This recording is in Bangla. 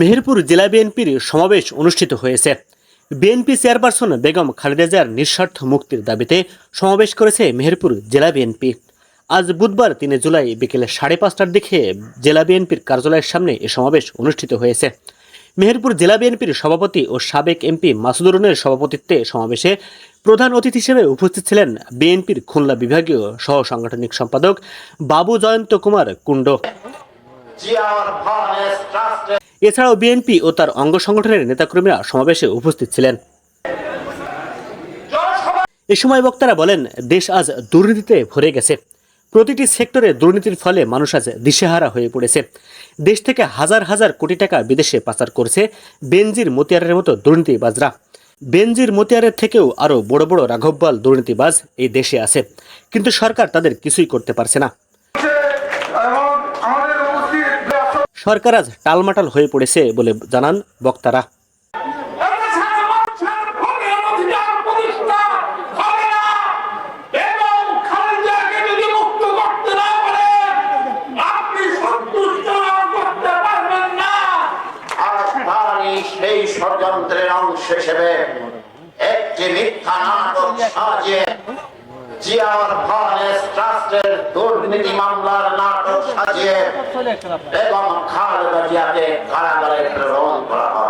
মেহেরপুর জেলা বিএনপির সমাবেশ অনুষ্ঠিত হয়েছে। বিএনপি চেয়ারপারসন বেগম খালেদা জিয়ার নিঃস্বার্থ মুক্তির দাবিতে সমাবেশ করেছে মেহেরপুর জেলা বিএনপি। আজ বুধবার তিন জুলাই বিকেলে সাড়ে পাঁচটার দিকে জেলা বিএনপির কার্যালয়ের সামনে এ সমাবেশ অনুষ্ঠিত হয়েছে। মেহেরপুর জেলা বিএনপির সভাপতি ও সাবেক এমপি মাসুদুরনের সভাপতিত্বে সমাবেশে প্রধান অতিথি হিসেবে উপস্থিত ছিলেন বিএনপির খুলনা বিভাগীয় সহ সাংগঠনিক সম্পাদক বাবু জয়ন্ত কুমার কুণ্ড। এছাড়াও বিএনপি ও তার অঙ্গ সংগঠনের নেতাকর্মীরা সমাবেশে উপস্থিত ছিলেন। এ সময় বক্তারা বলেন, দেশ আজ দুর্নীতিতে ভরে গেছে। প্রতিটি সেক্টরে দুর্নীতির ফলে মানুষ আজ দিশেহারা হয়ে পড়েছে। দেশ থেকে হাজার হাজার কোটি টাকা বিদেশে পাচার করছে বেনজির মতিয়ারের মতো দুর্নীতিবাজরা। বেনজির মতিয়ারের থেকেও আরও বড় বড় রাঘববাল দুর্নীতিবাজ এই দেশে আছে। কিন্তু সরকার তাদের কিছুই করতে পারছে না। সরকার আজ টালমাটাল হয়ে পড়েছে বলে জানান বক্তারা। সেই ষড়যন্ত্রের অংশ হিসেবে একটি মিথ্যা দুর্নীতি নাটক এবং খালেদা জিয়াকে কারাগারে প্রেরণ করা হয়